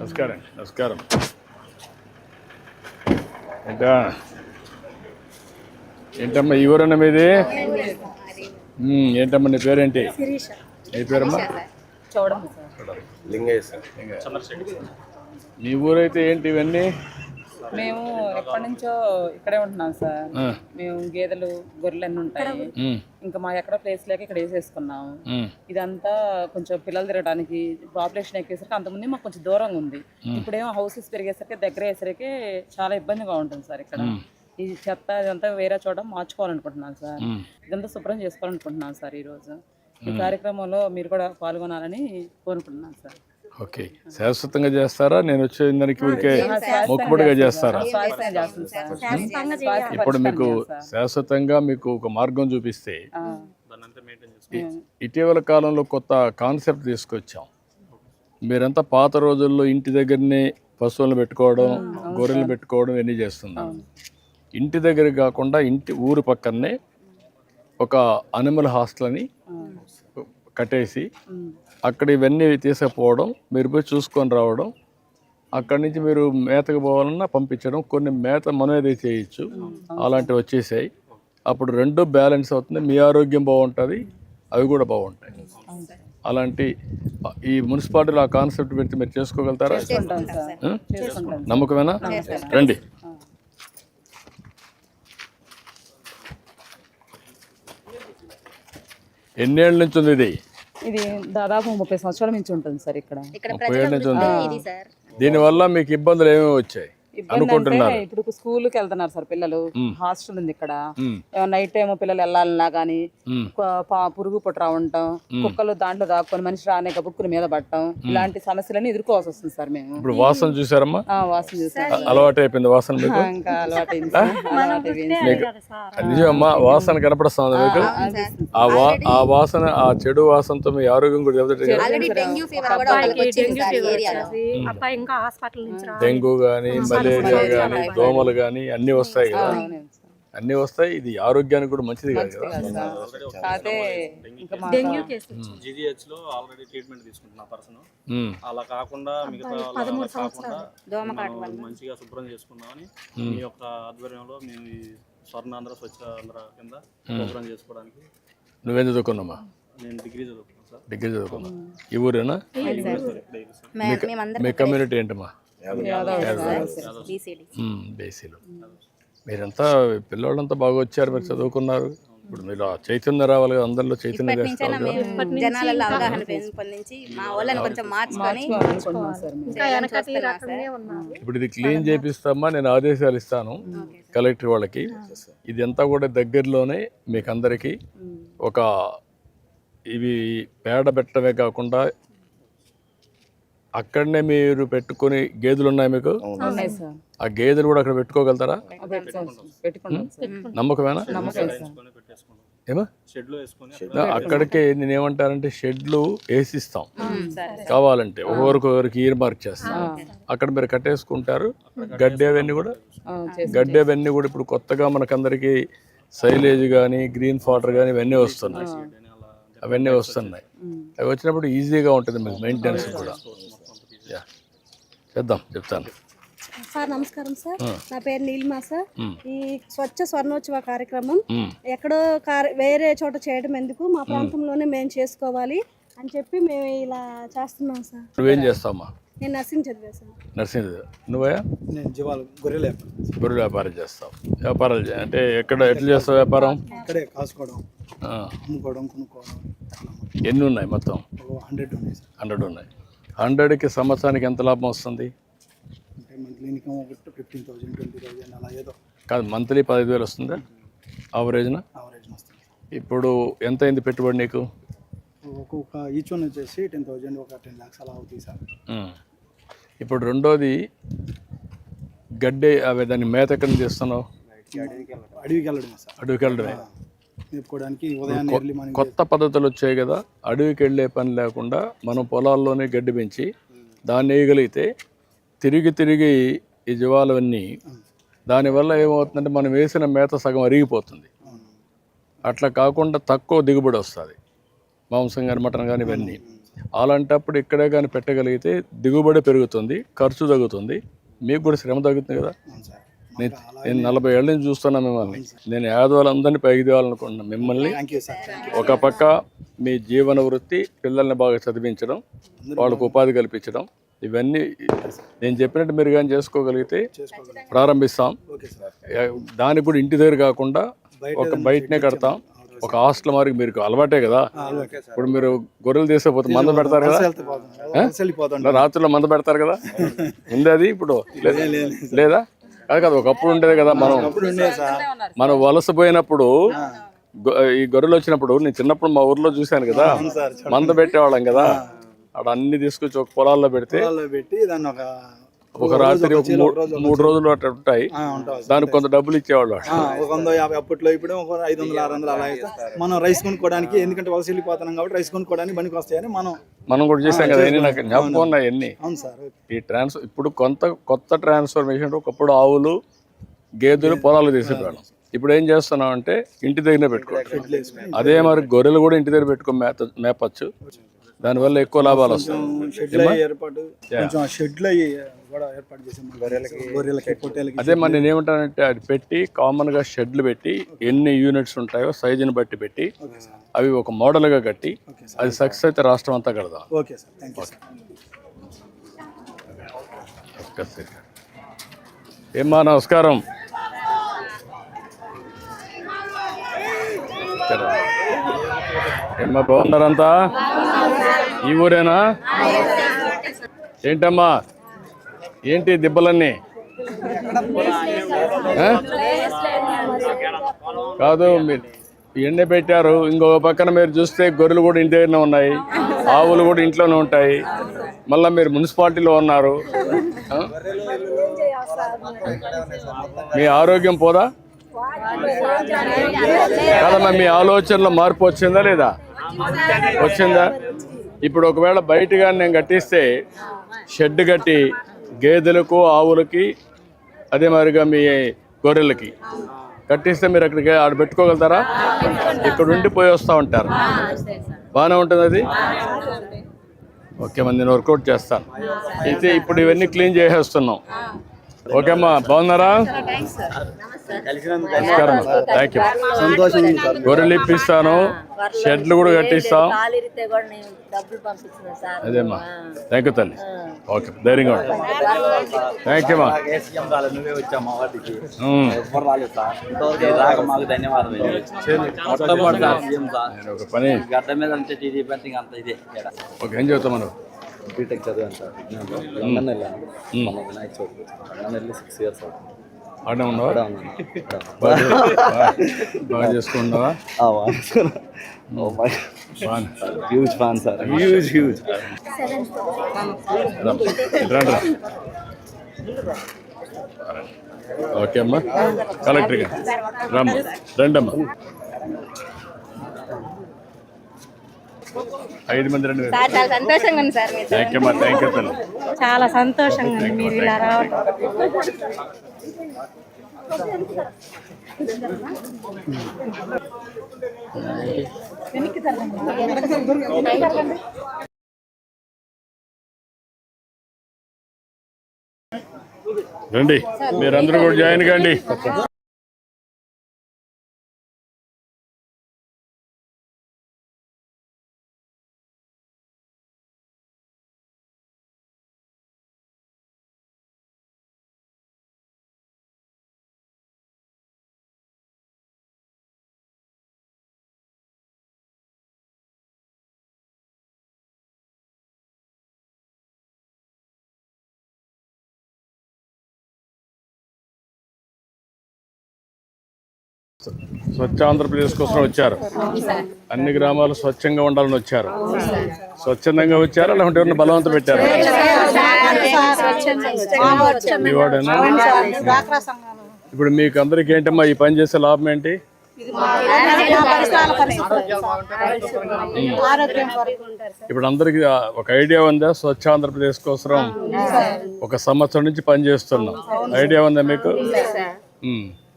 నమస్కారం. నమస్కారం. ఏంటా? ఏంటమ్మా ఈ ఊరన్న మీది? ఏంటమ్మా నీ పేరేంటి? నీ పేరమ్మా? చూడండి సార్. లింగయ్య సార్. మీ ఊరైతే ఏంటి ఇవన్నీ? మేము ఎప్పటి నుంచో ఇక్కడే ఉంటున్నాం సార్. మేము గేదెలు గొర్రెలు అన్నీ ఉంటాయి ఇంకా మా ఎక్కడ ప్లేస్ లేక ఇక్కడ వేసేసుకున్నాం. ఇదంతా కొంచెం పిల్లలు తిరగడానికి పాపులేషన్ ఎక్కేసరికి అంతమంది మాకు కొంచెం దూరంగా ఉంది. ఇప్పుడేమో హౌసెస్ పెరిగేసరికి దగ్గర వేసరికి చాలా ఇబ్బందిగా ఉంటుంది సార్ ఇక్కడ. ఈ చెత్త ఇదంతా వేరే చోట మార్చుకోవాలనుకుంటున్నాను సార్. ఇదంతా శుభ్రం చేసుకోవాలనుకుంటున్నాను సార్ ఈరోజు. ఈ కార్యక్రమంలో మీరు కూడా పాల్గొనాలని కోరుకుంటున్నాను సార్. ఓకే. శాశ్వతంగా చేస్తారా? నేను వచ్చే దానికి ఊరికే మొక్కుబడిగా చేస్తారా? ఇప్పుడు మీకు. శాశ్వతంగా మీకు ఒక మార్గం చూపిస్తే ఇటీవల కాలంలో కొత్త కాన్సెప్ట్ తీసుకొచ్చాం. మీరంతా పాత రోజుల్లో ఇంటి దగ్గరనే పశువులను పెట్టుకోవడం గొర్రెలు పెట్టుకోవడం ఇవన్నీ చేస్తున్నారు ఇంటి దగ్గర కాకుండా ఇంటి ఊరు పక్కనే ఒక అనిమల్ హాస్టల్ అని కట్టేసి. అక్కడ ఇవన్నీ తీసుకుపోవడం మీరు పోయి చూసుకొని రావడం అక్కడి నుంచి మీరు మేతకు పోవాలన్నా పంపించడం కొన్ని మేత మనమే చేయొచ్చు. అలాంటివి వచ్చేసాయి. అప్పుడు రెండు బ్యాలెన్స్ అవుతుంది. మీ ఆరోగ్యం బాగుంటుంది అవి కూడా బాగుంటాయి. అలాంటి ఈ మున్సిపాలిటీలో ఆ కాన్సెప్ట్ పెడితే మీరు చేసుకోగలుగుతారా? నమ్మకమేనా? రండి. ఎన్నేళ్ళ నుంచి ఉంది ఇది? ఇది దాదాపు ముప్పై సంవత్సరాల నుంచి ఉంటుంది సార్ ఇక్కడ. దీనివల్ల మీకు ఇబ్బందులు ఏమేమి వచ్చాయి? ఇబ్బంది అంటే ఇప్పుడు స్కూల్కి వెళ్తున్నారు సార్ పిల్లలు. హాస్టల్ ఉంది ఇక్కడ. నైట్ టైం పిల్లలు వెళ్ళాలన్నా కానీ ఉమ్, పురుగు పుట్ర ఉండటం కుక్కలు దాంట్లో దాక్కొని మనిషి రానే బుక్కుల మీద పడటం ఇలాంటి సమస్యలన్నీ ఎదుర్కోవాల్సి వస్తుంది సార్ మేము. ఇప్పుడు వాసన చూసారమ్మా? ఆ, వాసన చూసాం. అలవాటు అయిపోయింది వాసన మీకు? ఇంకా సార్. నిజమమ్మా వాసన కనపడుతుంది మీకు? ఆ వా ఆ వాసన ఆ చెడు వాసనతో మీ ఆరోగ్యం కూడా దెబ్బతింటుంది డెంగ్యూ రా కానీ మలేరియా కానీ దోమలు కానీ అన్నీ వస్తాయి కదా. అన్నీ వస్తాయి. ఇది ఆరోగ్యానికి కూడా మంచిది కాదు కదా జీజీహెచ్లో ఆల్రెడీ ట్రీట్మెంట్ తీసుకుంటున్న పర్సన్ అలా కాకుండా మిగతా కాకుండా మనం మంచిగా శుభ్రం చేసుకుందామని మీ యొక్క ఆధ్వర్యంలో మేము ఈ స్వర్ణాంధ్ర స్వచ్ఛ ఆంధ్ర కింద శుభ్రం చేసుకోవడానికి నువ్వేం చదువుకున్నామా నేను డిగ్రీ చదువుకున్నాను సార్. డిగ్రీ చదువుకున్నా ఈ ఊరేనా? మే- కమ్యూనిటీ ఏంటమ్మా? బేసీలు మీరంతా పిల్లోళ్ళంతా బాగా వచ్చారు మీరు చదువుకున్నారు. ఇప్పుడు మీరు ఆ చైతన్యం రావాలి కదా అందరిలో చైతన్యం జనాలలో అవగాహన మా వాళ్ళని కొంచెం మార్చుకొని ఇప్పుడు ఇది క్లీన్ చేపిస్తామా? నేను ఆదేశాలు ఇస్తాను కలెక్టర్ వాళ్ళకి. ఇది అంతా కూడా దగ్గరలోనే మీకు అందరికీ ఒక ఇవి పేడ పెట్టడమే కాకుండా అక్కడనే మీరు పెట్టుకొని గేదెలు ఉన్నాయి మీకు? ఆ గేదెలు కూడా అక్కడ పెట్టుకోగలుగుతారా? నమ్మకమేనా? ఏమా? అక్కడికే నేను ఏమంటారంటే షెడ్లు వేసిస్తాం. కావాలంటే ఒకరికి ఒకరికి ఇయర్ మార్క్ చేస్తాం. అక్కడ మీరు కట్టేసుకుంటారు. గడ్డి అవన్నీ కూడా? గడ్డి అవన్నీ కూడా ఇప్పుడు కొత్తగా మనకందరికీ సైలేజ్ కానీ గ్రీన్ ఫాటర్ కానీ ఇవన్నీ వస్తున్నాయి. అవన్నీ వస్తున్నాయి. అవి వచ్చినప్పుడు ఈజీగా ఉంటుంది మీకు మెయింటెనెన్స్ కూడా. చేద్దాం చెప్తాను. సార్ నమస్కారం సార్. నా పేరు నీలిమా సార్. ఈ స్వచ్ఛ స్వర్ణోత్సవ కార్యక్రమం. ఎక్కడో వేరే చోట చేయడం ఎందుకు? మా ప్రాంతంలోనే మేము చేసుకోవాలి అని చెప్పి మేము ఇలా చేస్తున్నాం సార్. నువ్వేం చేస్తావమ్మా నేను నర్సింగ్ చదివా సార్. నర్సింగ్ నువ్వయా నేను జీవాలు గొర్రెలు గొర్రెల వ్యాపారం చేస్తావు. వ్యాపారాలు చే- అంటే ఎక్కడ ఎట్లా చేస్తావు వ్యాపారం? ఇక్కడే కాసుకోవడం. అమ్ముకోవడం కొనుక్కోవడం ఎన్ని ఉన్నాయి మొత్తం? హండ్రెడ్ ఉన్నాయి హండ్రెడ్ ఉన్నాయి. హండ్రెడ్కి సంవత్సరానికి ఎంత లాభం వస్తుంది? కాదు మంత్లీ పదహైదు వేలు వస్తుందా? ఆవరేజ్న ఇప్పుడు ఎంత అయింది పెట్టుబడి నీకు? ఒక్కొక్క ఈచ్ వన్ వచ్చేసి టెన్ థౌసండ్ ఒక టెన్ ల్యాక్స్ అలా అవుతాయి సార్. ఇప్పుడు రెండోది గడ్డి అవి దాన్ని మేత ఎక్కడ నుంచి చేస్తున్నావు అడవికి వెళ్ళడం సార్. అడవికి వెళ్ళడమే. మేపుకోవడానికి ఉదయాన్నే ఎర్లీ మార్నింగ్ కొత్త పద్ధతులు వచ్చాయి కదా అడవికి వెళ్ళే పని లేకుండా మనం పొలాల్లోనే గడ్డి పెంచి దాన్ని వేయగలిగితే తిరిగి తిరిగి ఈ జీవాలన్నీ దానివల్ల ఏమవుతుందంటే మనం వేసిన మేత సగం అరిగిపోతుంది. అట్లా కాకుండా తక్కువ దిగుబడి వస్తుంది. మాంసం కానీ మటన్ కానీ ఇవన్నీ. అలాంటప్పుడు ఇక్కడే కానీ పెట్టగలిగితే దిగుబడి పెరుగుతుంది ఖర్చు తగ్గుతుంది. మీకు కూడా శ్రమ తగ్గుతుంది కదా? నేను నలభై ఏళ్ళ నుంచి చూస్తున్నా మిమ్మల్ని. నేను యాదవులందరినీ పైకి తేవాలనుకుంటున్నా మిమ్మల్ని. ఒక పక్క మీ జీవన వృత్తి పిల్లల్ని బాగా చదివించడం వాళ్ళకు ఉపాధి కల్పించడం ఇవన్నీ నేను చెప్పినట్టు మీరు కానీ చేసుకోగలిగితే చేసుకోగలం ప్రారంభిస్తాం. దానికి కూడా ఇంటి దగ్గర కాకుండా ఒక బయటనే కడతాం. ఒక హాస్టల్ మరి మీరు అలవాటే కదా. ఇప్పుడు మీరు గొర్రెలు తీసుకుపోతే మంద పెడతారు కదా. రాత్రిలో మంద పెడతారు కదా. ఉంది అది ఇప్పుడు? లేదా? కాదు కదా ఒకప్పుడు ఉండేది కదా మనం. మనం వలస పోయినప్పుడు ఈ గొర్రెలు వచ్చినప్పుడు నేను చిన్నప్పుడు మా ఊర్లో చూశాను కదా. మంద పెట్టేవాళ్ళం కదా. అక్కడ అన్ని తీసుకొచ్చి ఒక పొలాల్లో పెడితే పెట్టి దాన్ని ఒక ఒక రాత్రి ఒక మూడు రోజులు అట్లా ఉంటాయి. దానికి కొంత డబ్బులు ఇచ్చేవాళ్ళు ఒక వంద యాభై అప్పట్లో ఇప్పుడు ఒక ఐదు వందలు ఆరు వందలు అలా అయితే మనం రైస్ కొనుక్కోవడానికి ఎందుకంటే వలస వెళ్ళిపోతున్నాం కాబట్టి రైస్ కొనుక్కోవడానికి పనికి వస్తాయని మనం మనం కూడా చేసాం కదా ఎన్ని నాకు జ్ఞాపకం ఉన్నాయి ఎన్ని అవును సార్ ఈ ట్రాన్స్ ఇప్పుడు కొంత కొత్త ట్రాన్స్ఫర్మేషన్ ఒకప్పుడు ఆవులు గేదెలు పొలాలు తీసేవాళ్ళం ఇప్పుడు ఏం చేస్తున్నాం అంటే ఇంటి దగ్గర పెట్టుకోవాలి. అదే మరి గొర్రెలు కూడా ఇంటి దగ్గర పెట్టుకొని మేత మేపచ్చు. దానివల్ల ఎక్కువ లాభాలు వస్తాయి. అదే మరి నేను ఏమంటానంటే అది పెట్టి కామన్గా షెడ్లు పెట్టి ఎన్ని యూనిట్స్ ఉంటాయో సైజుని బట్టి పెట్టి అవి ఒక మోడల్గా కట్టి అది సక్సెస్ అయితే రాష్ట్రం అంతా కడదాం. ఓకే. ఏమ్మా నమస్కారం. నమస్కారం. ఏమ్మా బాగున్నారంతా? ఈ ఊరేనా? ఏంటమ్మా? ఏంటి దిబ్బలన్నీ? కాదు మీరు ఎండ పెట్టారు. ఇంకొక పక్కన మీరు చూస్తే గొర్రెలు కూడా ఇంటి దగ్గరనే ఉన్నాయి. ఆవులు కూడా ఇంట్లోనే ఉంటాయి. మళ్ళీ మీరు మున్సిపాలిటీలో ఉన్నారు. మీ ఆరోగ్యం పోదా? కాదమ్మా మీ ఆలోచనలో మార్పు వచ్చిందా లేదా? వచ్చిందా? ఇప్పుడు ఒకవేళ బయటగా నేను కట్టిస్తే షెడ్ కట్టి గేదెలకు ఆవులకి అదే మాదిరిగా మీ గొర్రెలకి. కట్టిస్తే మీరు అక్కడికి ఆడ పెట్టుకోగలుగుతారా? ఇక్కడ ఉండి పోయి వస్తూ ఉంటారు. బాగానే ఉంటుంది అది? ఓకే మరి నేను వర్కౌట్ చేస్తాను. అయితే ఇప్పుడు ఇవన్నీ క్లీన్ చేసేస్తున్నాం. ఓకే అమ్మా బాగున్నారా? నమస్కారం. థ్యాంక్ యూ సంతోషం. గొర్రెలు ఇప్పిస్తాను షెడ్లు కూడా కట్టిస్తాం. అదేమ్మా. థ్యాంక్ యూ తల్లి. ఓకే. ధైర్యంగా థ్యాంక్ యూ కాలం నువ్వే మా వాటికి మాకు ధన్యవాదాలు ఒక పని. గడ్డ మీద అంతే టీడీపీ అంటే ఇంక అంత ఇదే. ఓకే ఏం చెబుతాం మనం బీటెక్ చదివాను సార్. విజ్ఞానంలో. లండన్ వెళ్ళాను. మొన్న వినాయక చవితి. లండన్ వెళ్ళి సిక్స్ ఇయర్స్ అవుతుంది. ఆడే ఉన్నావా? ఇక్కడ ఉన్నాను. బాగా చేసుకున్నావా huge fan sir huge huge okay అమ్మా. కలెక్టర్ గారు రమ్మ రండమ్మా. ఐదు మంది రండి సార్ చాలా సంతోషంగా ఉంది sir thank you thank you చాలా సంతోషంగా ఉంది. మీరు ఇలా రావడం. రండి. మీరందరూ కూడా జాయిన్ కండి. స్వచ్ఛ ఆంధ్రప్రదేశ్ కోసం వచ్చారు అన్ని గ్రామాలు స్వచ్ఛంగా ఉండాలని వచ్చారు స్వచ్ఛందంగా వచ్చారా లేకుంటే ఎవరిని బలవంతం పెట్టారా ఇప్పుడు మీకు అందరికి ఏంటమ్మా ఈ పని చేసే లాభం ఏంటి ఇప్పుడు అందరికి ఒక ఐడియా ఉందా స్వచ్ఛ ఆంధ్రప్రదేశ్ కోసం ఒక సంవత్సరం నుంచి పనిచేస్తున్నాం ఐడియా ఉందా మీకు.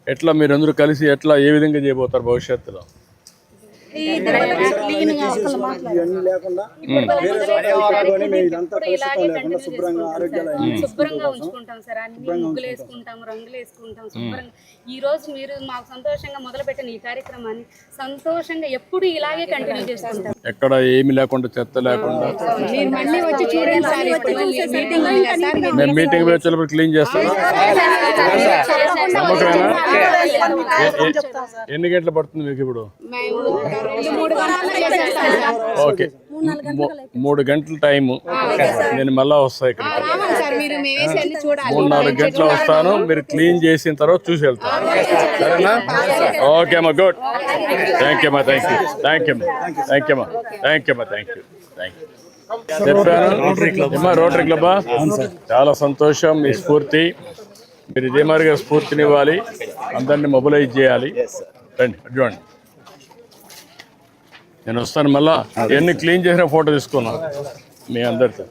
ఎట్లా మీరందరూ కలిసి ఎట్లా ఏ విధంగా చేయబోతారు భవిష్యత్తులో? శుభ్రంగా ఉంచుకుంటాం సార్. అన్ని ముగ్గులు వేసుకుంటాం రంగులు వేసుకుంటాం శుభ్రంగా. ఈ రోజు మీరు మాకు సంతోషంగా మొదలుపెట్టిన ఈ కార్యక్రమాన్ని సంతోషంగా ఎప్పుడు ఇలాగే కంటిన్యూ చేసుకుంటాం ఎక్కడ ఏమి లేకుండా చెత్త లేకుండా. మీరు మళ్ళీ వచ్చి చూడండి సార్ ఇప్పుడు మీటింగ్ వచ్చేటప్పుడు క్లీన్ చేస్తాం నమ్మకమేనా? ఎ- ఎ- ఎన్ని గంటలు పడుతుంది మీకు ఇప్పుడు? ఓకే. మూ- మూడు గంటల టైము. నేను మళ్ళా వస్తా ఇక్కడ మూడు నాలుగు గంటలు వస్తాను. మీరు క్లీన్ చేసిన తర్వాత చూసి వెళ్తాను సరేనా? ఓకే అమ్మా గుడ్. థ్యాంక్ యూ అమ్మా thank you thank you thank you అమ్మా. థ్యాంక్ యూ అమ్మా థ్యాంక్ యూ థ్యాంక్ యూ చెప్పాను? అమ్మా రోటరీ క్లబ్బా చాలా సంతోషం మీ స్ఫూర్తి. మీరు ఇదే మాదిరిగా స్ఫూర్తినివ్వాలి. అందరినీ మొబిలైజ్ చేయాలి. రండి చూడండి. నేను వస్తాను మళ్ళా. ఎన్ని క్లీన్ చేసిన ఫోటో తీసుకున్నాను. మీ అందరితో.